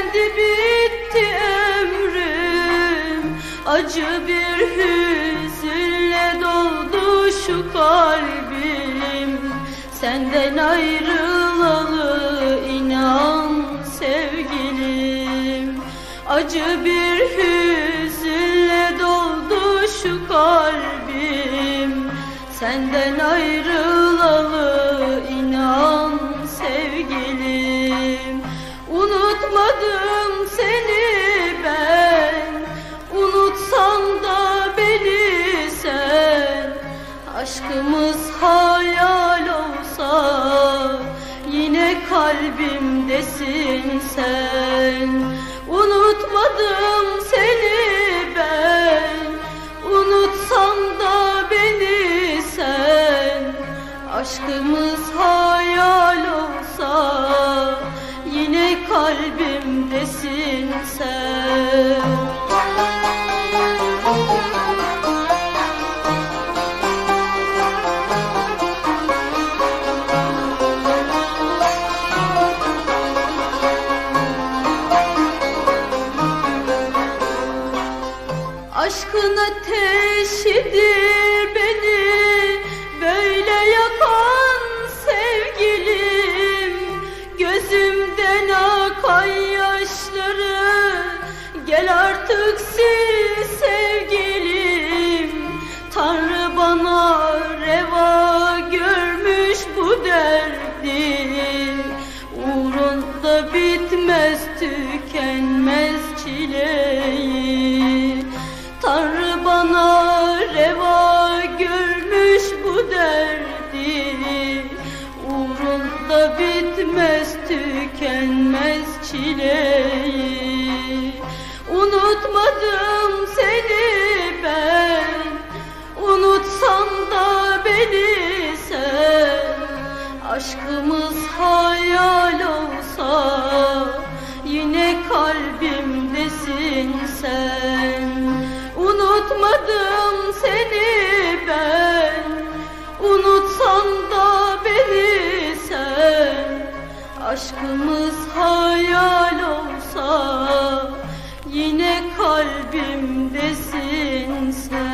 Tükendi bitti ömrüm. Acı bir hüzünle doldu şu kalbim. Senden ayrılalı inan sevgilim. Acı bir hüzünle doldu şu kalbim. Senden ayrılalı Aşkımız hayal olsa Yine kalbimdesin sen. Unutmadım seni ben Unutsan da beni sen. Aşkımız hayal olsa Yine kalbimdesin Aşkın ateşidir beni böyle yakan sevgilim. Gözümden akan yaşları gel artık sil sevgilim. Tanrı bana reva görmüş bu derdi Uğrunda bitmez tükenmez çileyi Tanrı bana reva görmüş bu derdi. Uğrunda bitmez tükenmez çileyi. Unutmadım seni ben. Unutsan da beni sen. Aşkımız hayal olsa Yine kalbimdesin sen Aşkımız hayal olsa yine kalbimdesin sen.